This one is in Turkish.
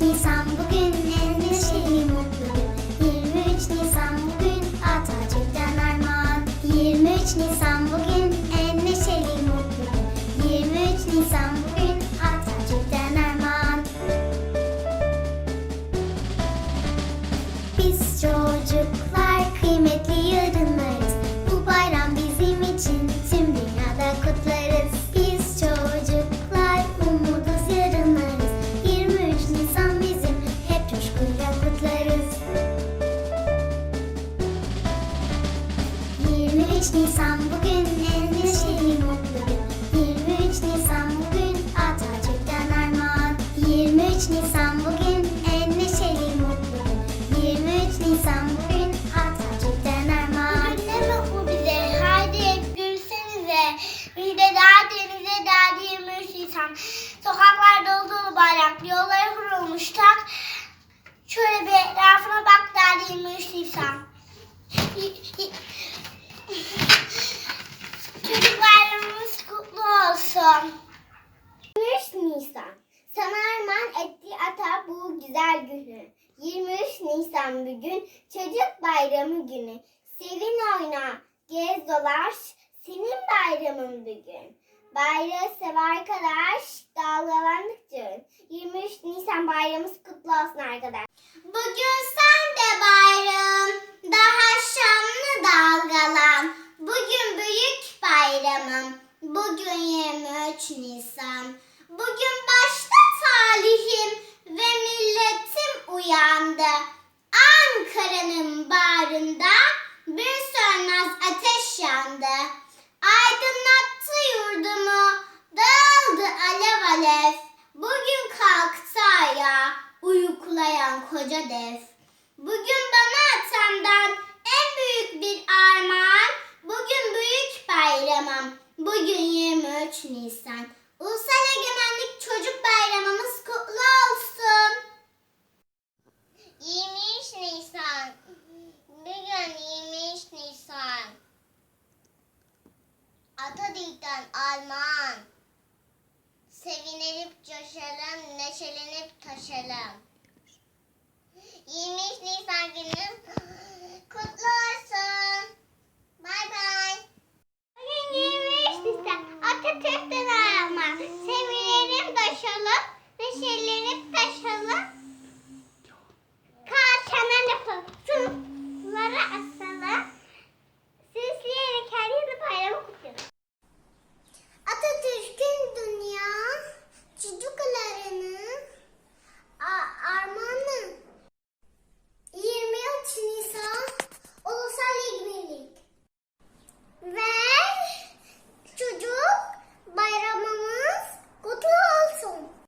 Nisan bugün en neşeli mutlu gün. 23 Nisan bugün Atatürk'ten armağan. 23 Nisan bugün en neşeli mutlu gün. 23 Nisan bugün Atatürk'ten armağan. Biz çocuklar 23 Nisan bugün en neşeli mutlu gün 23 Nisan bugün Atatürk'ten armağan 23 Nisan bugün en neşeli mutlu gün 23 Nisan bugün Atatürk'ten armağan Ne mutlu bize. Haydi hep gülsenize. Bir de daha denize derdi 23 Nisan. Sokaklar dolu dolu bayrak. Yolları kurulmuş tak. Şöyle bir etrafına bak derdi 23 Nisan. Çocuk bayramımız kutlu olsun. 23 Nisan. Sana armağan etti ata bu güzel günü. 23 Nisan bugün çocuk bayramı günü. Sevin oyna, gez dolaş, senin bayramın bugün. Bayrağı sev arkadaş, dalgalandıkça. 23 Nisan bayramımız kutlu olsun arkadaş. Bugün sen bugün 23 Nisan. Bugün başta talihim ve milletim uyandı. Ankara'nın bağrında bir sönmez ateş yandı. Aydınlattı yurdumu, dağıldı alev alev. Bugün kalktı ayağa, uyuklayan koca dev. Bugün bana atamdan en büyük bir armağan, bugün büyük bayramım, bugün 23 Nisan. Ulusal Egemenlik Çocuk Bayramımız kutlu olsun. 23 Nisan. Bugün 23 Nisan. Atatürk'ten armağan. Sevinip coşalım, neşelenip taşalım. 23 Nisan günü kutlu olsun. şeyleri taşalım.